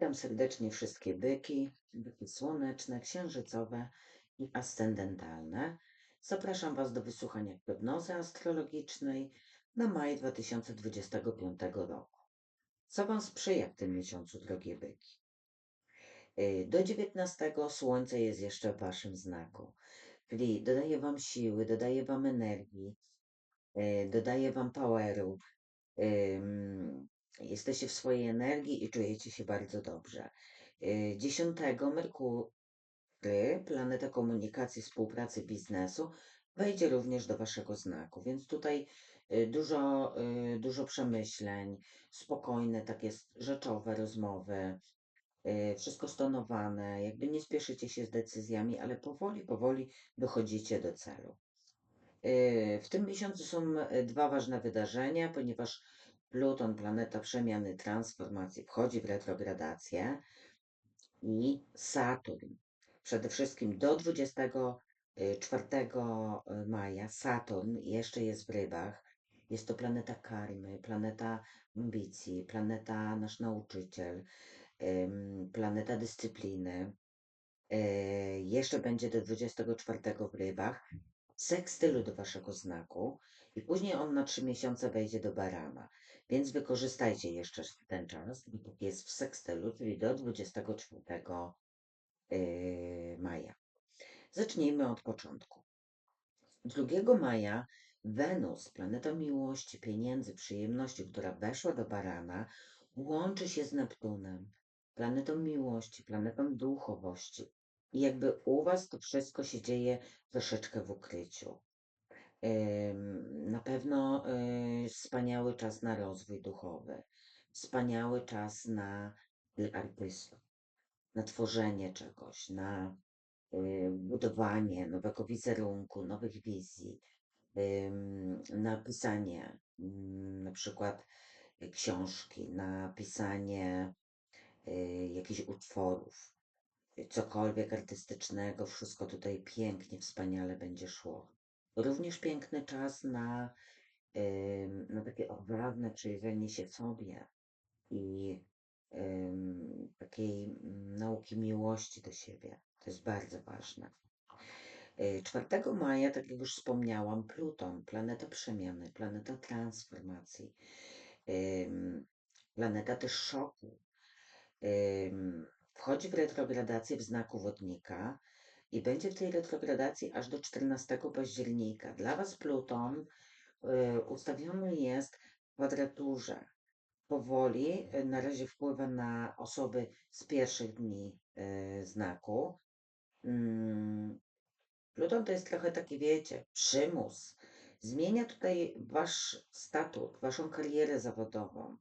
Witam serdecznie wszystkie byki, byki słoneczne, księżycowe i ascendentalne. Zapraszam Was do wysłuchania prognozy astrologicznej na maj 2025 roku. Co Wam sprzyja w tym miesiącu, drogie byki? Y, Do 19 Słońce jest jeszcze w Waszym znaku, czyli dodaje Wam siły, dodaje Wam energii, y, dodaje Wam poweru. Jesteście w swojej energii i czujecie się bardzo dobrze. Y, 10 Merkury, planeta komunikacji, współpracy, biznesu, wejdzie również do Waszego znaku, więc tutaj y, dużo, y, dużo przemyśleń, spokojne, takie rzeczowe rozmowy, y, wszystko stonowane, jakby nie spieszycie się z decyzjami, ale powoli, powoli dochodzicie do celu. Y, W tym miesiącu są y, dwa ważne wydarzenia, ponieważ Pluton, planeta przemiany, transformacji, wchodzi w retrogradację i Saturn. Przede wszystkim do 24 maja Saturn jeszcze jest w rybach. Jest to planeta karmy, planeta ambicji, planeta nasz nauczyciel, planeta dyscypliny. Y, Jeszcze będzie do 24 w rybach sekstylu do waszego znaku i później on na trzy miesiące wejdzie do barana. Więc wykorzystajcie jeszcze ten czas, dopóki jest w sekstylu, czyli do 24 yy, maja. Zacznijmy od początku. 2 maja Wenus, planeta miłości, pieniędzy, przyjemności, która weszła do barana, łączy się z Neptunem, planetą miłości, planetą duchowości. I jakby u was to wszystko się dzieje troszeczkę w ukryciu. Na pewno y, wspaniały czas na rozwój duchowy, wspaniały czas na y, artystów, na tworzenie czegoś, na y, budowanie nowego wizerunku, nowych wizji, na pisanie ym, na przykład książki, na pisanie jakichś utworów, cokolwiek artystycznego, wszystko tutaj pięknie, wspaniale będzie szło. Również piękny czas na, na takie odważne przyjrzenie się sobie i takiej mm, nauki miłości do siebie. To jest bardzo ważne. Y, 4 maja, tak jak już wspomniałam, Pluton, planeta przemiany, planeta transformacji, planeta też szoku, wchodzi w retrogradację w znaku wodnika i będzie w tej retrogradacji aż do 14 października. Dla Was Pluton y, ustawiony jest w kwadraturze. Powoli y, na razie wpływa na osoby z pierwszych dni y, znaku. Mm, Pluton to jest trochę taki, wiecie, przymus. Zmienia tutaj wasz statut, waszą karierę zawodową.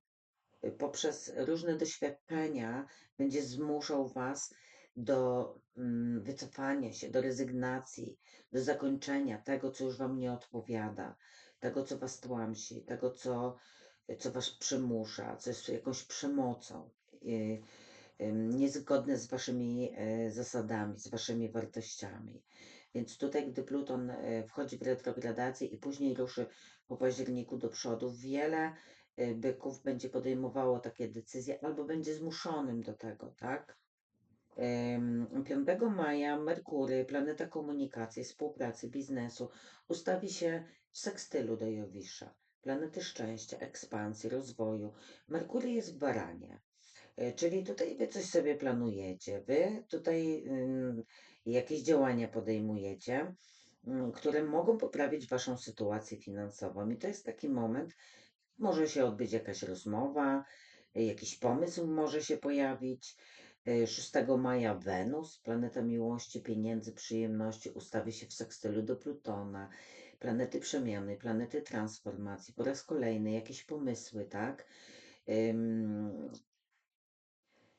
Poprzez różne doświadczenia będzie zmuszał was do mm, wycofania się, do rezygnacji, do zakończenia tego, co już wam nie odpowiada, tego, co was tłamsi, tego, co, co was przymusza, co jest jakąś przemocą. y, niezgodne z waszymi e, zasadami, z waszymi wartościami. Więc tutaj, gdy Pluton e, wchodzi w retrogradację i później ruszy po październiku do przodu, wiele e, byków będzie podejmowało takie decyzje albo będzie zmuszonym do tego, tak? Em, 5 maja Merkury, planeta komunikacji, współpracy, biznesu, ustawi się w sekstylu do Jowisza, planety szczęścia, ekspansji, rozwoju. Merkury jest w baranie. E, Czyli tutaj wy coś sobie planujecie, wy tutaj jakieś działania podejmujecie, które mogą poprawić waszą sytuację finansową. I to jest taki moment, może się odbyć jakaś rozmowa, jakiś pomysł może się pojawić. Y, 6 maja Wenus, planeta miłości, pieniędzy, przyjemności, ustawi się w sekstylu do Plutona, planety przemiany, planety transformacji, po raz kolejny jakieś pomysły, tak?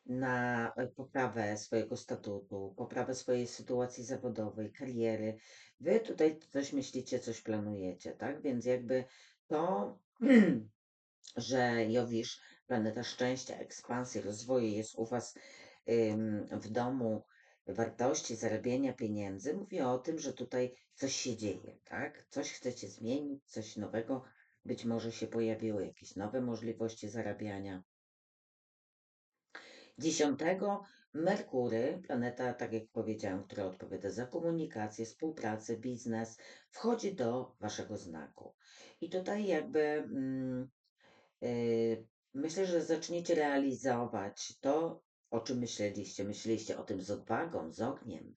Na e, poprawę swojego statutu, poprawę swojej sytuacji zawodowej, kariery. Wy tutaj coś myślicie, coś planujecie, tak? Więc jakby to, że Jowisz, planeta szczęścia, ekspansji, rozwoju jest u Was w domu wartości, zarabiania pieniędzy, mówi o tym, że tutaj coś się dzieje, tak? Coś chcecie zmienić, coś nowego być może się pojawiły, jakieś nowe możliwości zarabiania. Dziesiątego Merkury, planeta, tak jak powiedziałam, która odpowiada za komunikację, współpracę, biznes, wchodzi do waszego znaku. I tutaj jakby mm, yy, myślę, że zaczniecie realizować to, o czym myśleliście. Myśleliście o tym z odwagą, z ogniem,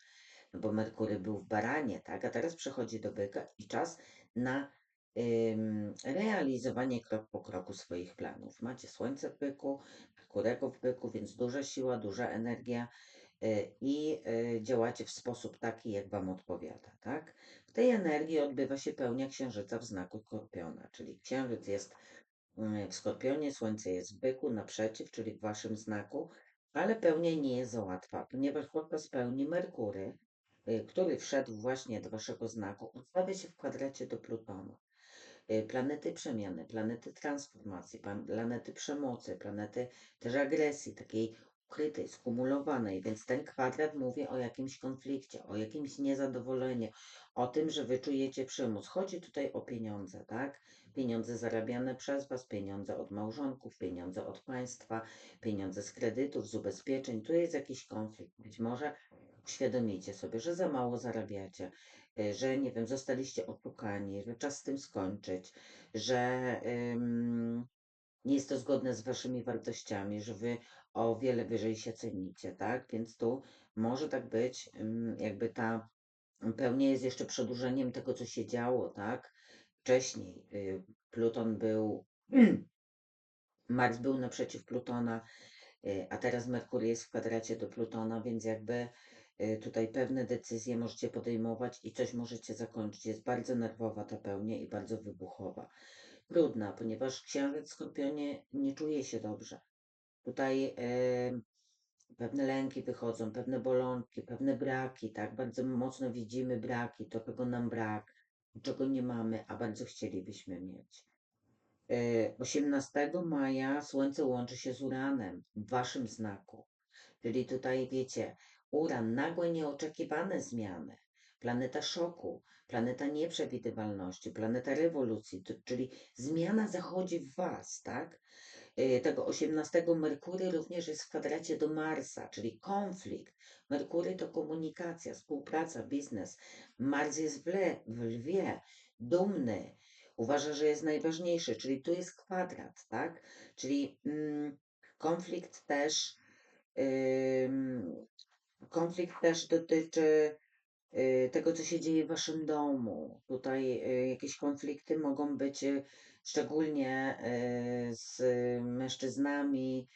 no bo Merkury był w baranie, tak? A teraz przechodzi do byka i czas na ym, realizowanie krok po kroku swoich planów. Macie Słońce w byku, Merkurego w byku, więc duża siła, duża energia y, i y, działacie w sposób taki, jak Wam odpowiada, tak? W tej energii odbywa się pełnia księżyca w znaku Skorpiona, czyli księżyc jest y, w Skorpionie, Słońce jest w byku, naprzeciw, czyli w Waszym znaku, ale pełnia nie jest za łatwa, ponieważ podczas pełni Merkury, y, który wszedł właśnie do Waszego znaku, ustawia się w kwadracie do Plutonu. Y, Planety przemiany, planety transformacji, planety przemocy, planety też agresji, takiej ukrytej, skumulowanej, więc ten kwadrat mówi o jakimś konflikcie, o jakimś niezadowoleniu, o tym, że wy czujecie przymus. Chodzi tutaj o pieniądze, tak? Pieniądze zarabiane przez was, pieniądze od małżonków, pieniądze od państwa, pieniądze z kredytów, z ubezpieczeń. Tu jest jakiś konflikt. Być może uświadomicie sobie, że za mało zarabiacie, y, że nie wiem, zostaliście oszukani, że czas z tym skończyć, że ym, nie jest to zgodne z waszymi wartościami, że wy o wiele wyżej się cenicie, tak? Więc tu może tak być, jakby ta pełnia jest jeszcze przedłużeniem tego, co się działo, tak? Wcześniej y, Pluton był, Mars był naprzeciw Plutona, y, a teraz Merkury jest w kwadracie do Plutona, więc jakby y, tutaj pewne decyzje możecie podejmować i coś możecie zakończyć. Jest bardzo nerwowa ta pełnia i bardzo wybuchowa. Trudna, ponieważ księżyc w Skorpionie nie czuje się dobrze. Tutaj pewne lęki wychodzą, pewne bolączki, pewne braki, tak? Bardzo mocno widzimy braki, to czego nam brak, czego nie mamy, a bardzo chcielibyśmy mieć. E, 18 maja Słońce łączy się z Uranem w waszym znaku. Czyli tutaj wiecie, Uran, nagłe, nieoczekiwane zmiany, planeta szoku, planeta nieprzewidywalności, planeta rewolucji, to, czyli zmiana zachodzi w was, tak? Y, tego 18 Merkury również jest w kwadracie do Marsa, czyli konflikt. Merkury to komunikacja, współpraca, biznes. Mars jest w, le, w lwie, dumny, uważa, że jest najważniejszy, czyli tu jest kwadrat, tak? Czyli mm, konflikt też konflikt też dotyczy y, tego, co się dzieje w waszym domu. Tutaj y, jakieś konflikty mogą być szczególnie y, z mężczyznami,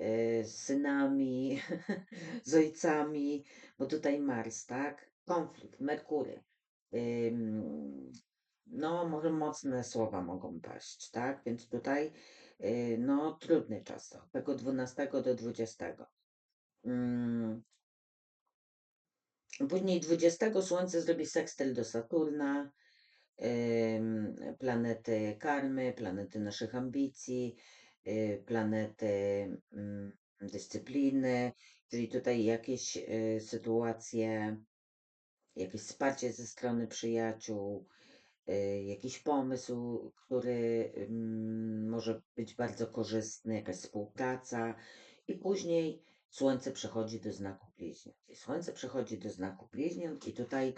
y, z synami, z ojcami, bo tutaj Mars, tak? Konflikt, Merkury. No, może mocne słowa mogą paść, tak? Więc tutaj, y, no, trudny czas, od tego 12 do 20. Ym, Później 20 Słońce zrobi sekstyl do Saturna, planety karmy, planety naszych ambicji, y, planety ym, dyscypliny, czyli tutaj jakieś y, sytuacje, jakieś wsparcie ze strony przyjaciół, y, jakiś pomysł, który ym, może być bardzo korzystny, jakaś współpraca i później Słońce przechodzi do znaku bliźniąt. Słońce przechodzi do znaku bliźniąt i tutaj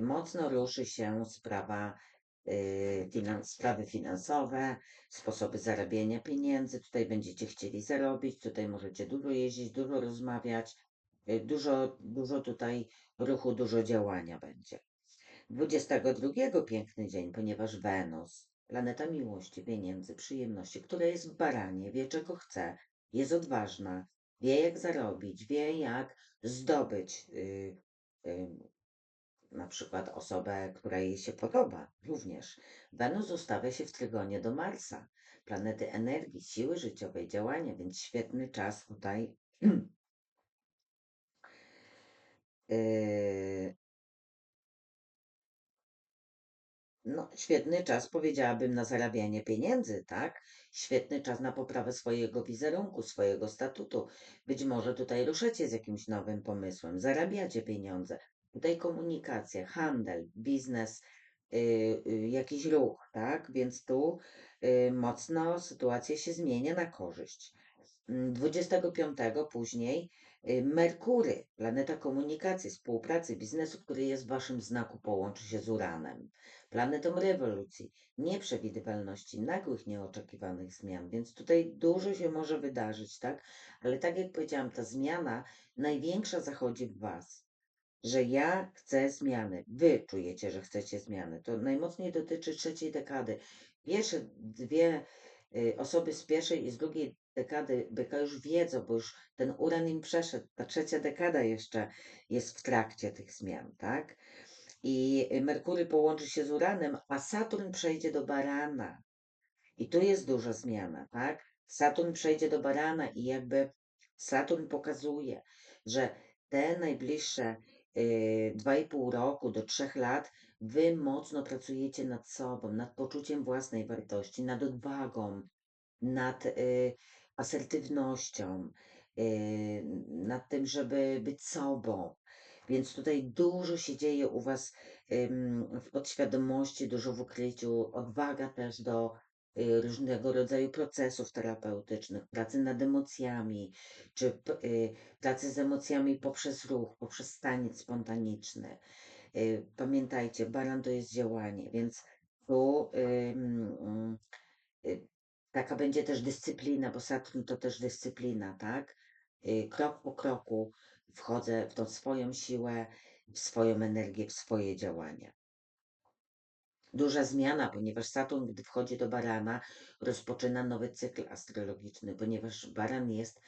mocno ruszy się sprawa, y, sprawy finansowe, sposoby zarabiania pieniędzy. Tutaj będziecie chcieli zarobić, tutaj możecie dużo jeździć, dużo rozmawiać, y, dużo, dużo tutaj ruchu, dużo działania będzie. 22 piękny dzień, ponieważ Wenus, planeta miłości, pieniędzy, przyjemności, która jest w baranie, wie czego chce, jest odważna, wie jak zarobić, wie jak zdobyć y, y, na przykład osobę, która jej się podoba również. Wenus ustawia się w trygonie do Marsa, planety energii, siły życiowej, działania, więc świetny czas tutaj. Yy, No, świetny czas, powiedziałabym, na zarabianie pieniędzy, tak? Świetny czas na poprawę swojego wizerunku, swojego statutu. Być może tutaj ruszycie z jakimś nowym pomysłem, zarabiacie pieniądze. Tutaj komunikacja, handel, biznes, y, y, jakiś ruch, tak? Więc tu y, mocno sytuacja się zmienia na korzyść. mm, 25 później y, Merkury, planeta komunikacji, współpracy, biznesu, który jest w waszym znaku, połączy się z Uranem. Planetą rewolucji, nieprzewidywalności, nagłych, nieoczekiwanych zmian, więc tutaj dużo się może wydarzyć, tak? Ale tak jak powiedziałam, ta zmiana największa zachodzi w was że ja chcę zmiany. Wy czujecie, że chcecie zmiany. To najmocniej dotyczy trzeciej dekady. Pierwsze dwie y, osoby z pierwszej i z drugiej dekady byka już wiedzą, bo już ten uran im przeszedł. Ta trzecia dekada jeszcze jest w trakcie tych zmian, tak? I Merkury połączy się z Uranem, a Saturn przejdzie do Barana. I tu jest duża zmiana, tak? Saturn przejdzie do Barana i jakby Saturn pokazuje, że te najbliższe y, dwa i pół roku do trzech lat wy mocno pracujecie nad sobą, nad poczuciem własnej wartości, nad odwagą, nad y, asertywnością, y, nad tym, żeby być sobą. Więc tutaj dużo się dzieje u Was w podświadomości, dużo w ukryciu, odwaga też do y, różnego rodzaju procesów terapeutycznych, pracy nad emocjami, czy y, pracy z emocjami poprzez ruch, poprzez taniec spontaniczny. Y, Pamiętajcie, baran to jest działanie, więc tu y, taka będzie też dyscyplina, bo Saturn to też dyscyplina, tak? Y, Krok po kroku wchodzę w tą swoją siłę, w swoją energię, w swoje działania. Duża zmiana, ponieważ Saturn, gdy wchodzi do Barana, rozpoczyna nowy cykl astrologiczny, ponieważ Baran jest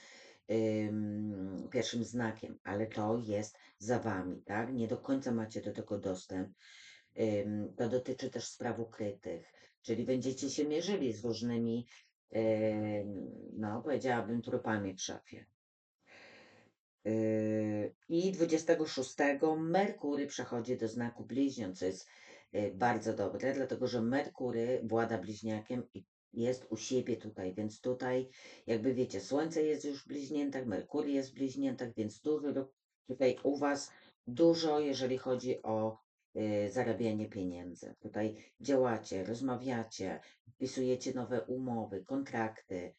ym, pierwszym znakiem, ale to jest za wami, tak? Nie do końca macie do tego dostęp. Ym, to dotyczy też spraw ukrytych, czyli będziecie się mierzyli z różnymi, ym, no powiedziałabym, trupami w szafie. Yy, I 26 Merkury przechodzi do znaku bliźniąt, co jest bardzo dobre, dlatego że Merkury włada bliźniakiem i jest u siebie tutaj, więc tutaj jakby wiecie, Słońce jest już w bliźniętach, Merkury jest w bliźniętach, więc dużo do- tutaj u Was dużo, jeżeli chodzi o yy, zarabianie pieniędzy. Tutaj działacie, rozmawiacie, wpisujecie nowe umowy, kontrakty,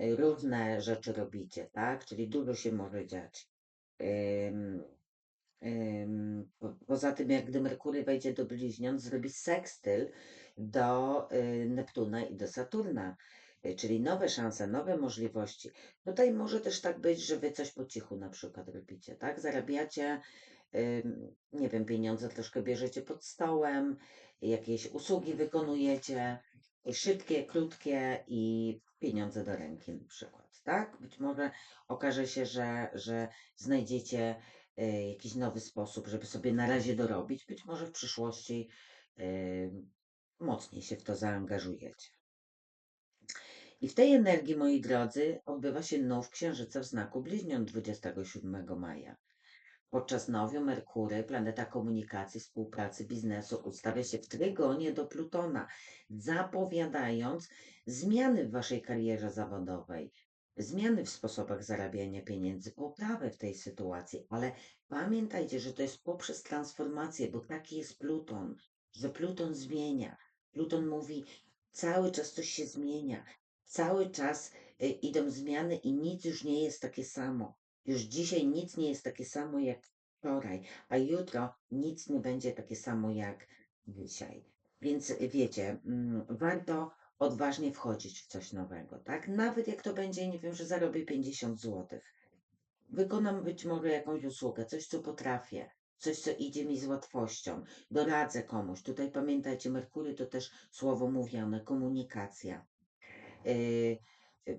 y, różne rzeczy robicie, tak? Czyli dużo się może dziać. Poza tym, jak gdy Merkury wejdzie do bliźniąt, zrobi sekstyl do y, Neptuna i do Saturna, y, czyli nowe szanse, nowe możliwości. Tutaj może też tak być, że wy coś po cichu na przykład robicie, tak? Zarabiacie, nie wiem, pieniądze troszkę bierzecie pod stołem, jakieś usługi wykonujecie, szybkie, krótkie i pieniądze do ręki na przykład, tak? Być może okaże się, że, że znajdziecie jakiś nowy sposób, żeby sobie na razie dorobić. Być może w przyszłości y, mocniej się w to zaangażujecie. I w tej energii, moi drodzy, odbywa się nów księżyca w znaku bliźniąt 27 maja. Podczas nowiu Merkury, planeta komunikacji, współpracy, biznesu, ustawia się w trygonie do Plutona, zapowiadając zmiany w waszej karierze zawodowej, zmiany w sposobach zarabiania pieniędzy, poprawę w tej sytuacji, ale pamiętajcie, że to jest poprzez transformację, bo taki jest Pluton, że Pluton zmienia. Pluton mówi, cały czas coś się zmienia, cały czas y, idą zmiany i nic już nie jest takie samo. Już dzisiaj nic nie jest takie samo jak wczoraj, a jutro nic nie będzie takie samo jak dzisiaj. Więc wiecie, mm, warto odważnie wchodzić w coś nowego, tak? Nawet jak to będzie, nie wiem, że zarobię 50 zł. Wykonam być może jakąś usługę, coś co potrafię, coś co idzie mi z łatwością, doradzę komuś. Tutaj pamiętajcie, Merkury to też słowo mówione, komunikacja. Yy,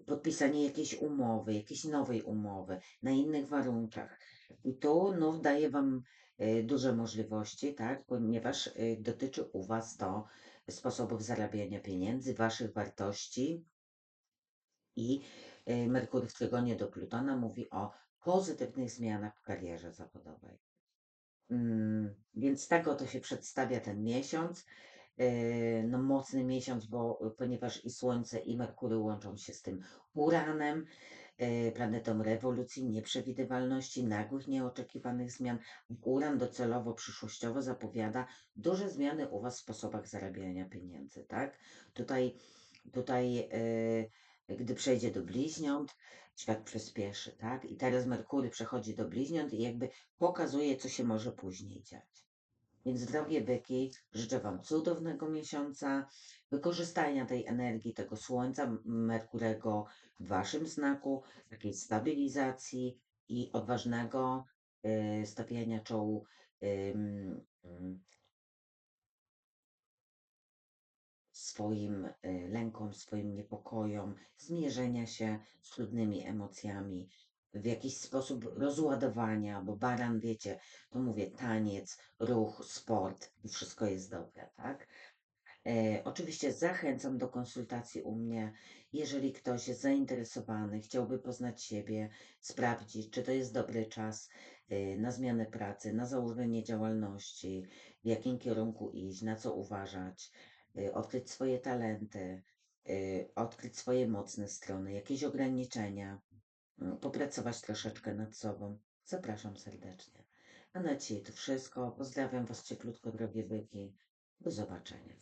podpisanie jakiejś umowy, jakiejś nowej umowy na innych warunkach. I tu no, daje Wam y, duże możliwości, tak, ponieważ y, dotyczy u Was to sposobów zarabiania pieniędzy, Waszych wartości. I y, Merkury w trygonie do Plutona mówi o pozytywnych zmianach w karierze zawodowej. Mm, więc tak oto się przedstawia ten miesiąc. Yy, no, mocny miesiąc, bo ponieważ i Słońce, i Merkury łączą się z tym Uranem, planetą rewolucji, nieprzewidywalności, nagłych, nieoczekiwanych zmian. Uran docelowo, przyszłościowo zapowiada duże zmiany u Was w sposobach zarabiania pieniędzy, tak? Tutaj, tutaj yy, Gdy przejdzie do bliźniąt, świat przyspieszy, tak? I teraz Merkury przechodzi do bliźniąt i jakby pokazuje, co się może później dziać. Więc drogie byki, życzę Wam cudownego miesiąca, wykorzystania tej energii, tego słońca Merkurego w Waszym znaku, takiej stabilizacji i odważnego y, stawiania czołu ym, swoim y, lękom, swoim niepokojom, zmierzenia się z trudnymi emocjami, w jakiś sposób rozładowania, bo baran, wiecie, to mówię, taniec, ruch, sport wszystko jest dobre, tak? E, oczywiście zachęcam do konsultacji u mnie, jeżeli ktoś jest zainteresowany, chciałby poznać siebie, sprawdzić, czy to jest dobry czas e, na zmianę pracy, na założenie działalności, w jakim kierunku iść, na co uważać, e, odkryć swoje talenty, e, odkryć swoje mocne strony, jakieś ograniczenia, popracować troszeczkę nad sobą. Zapraszam serdecznie. A na dzisiaj to wszystko. Pozdrawiam Was cieplutko, drogie byki. Do zobaczenia.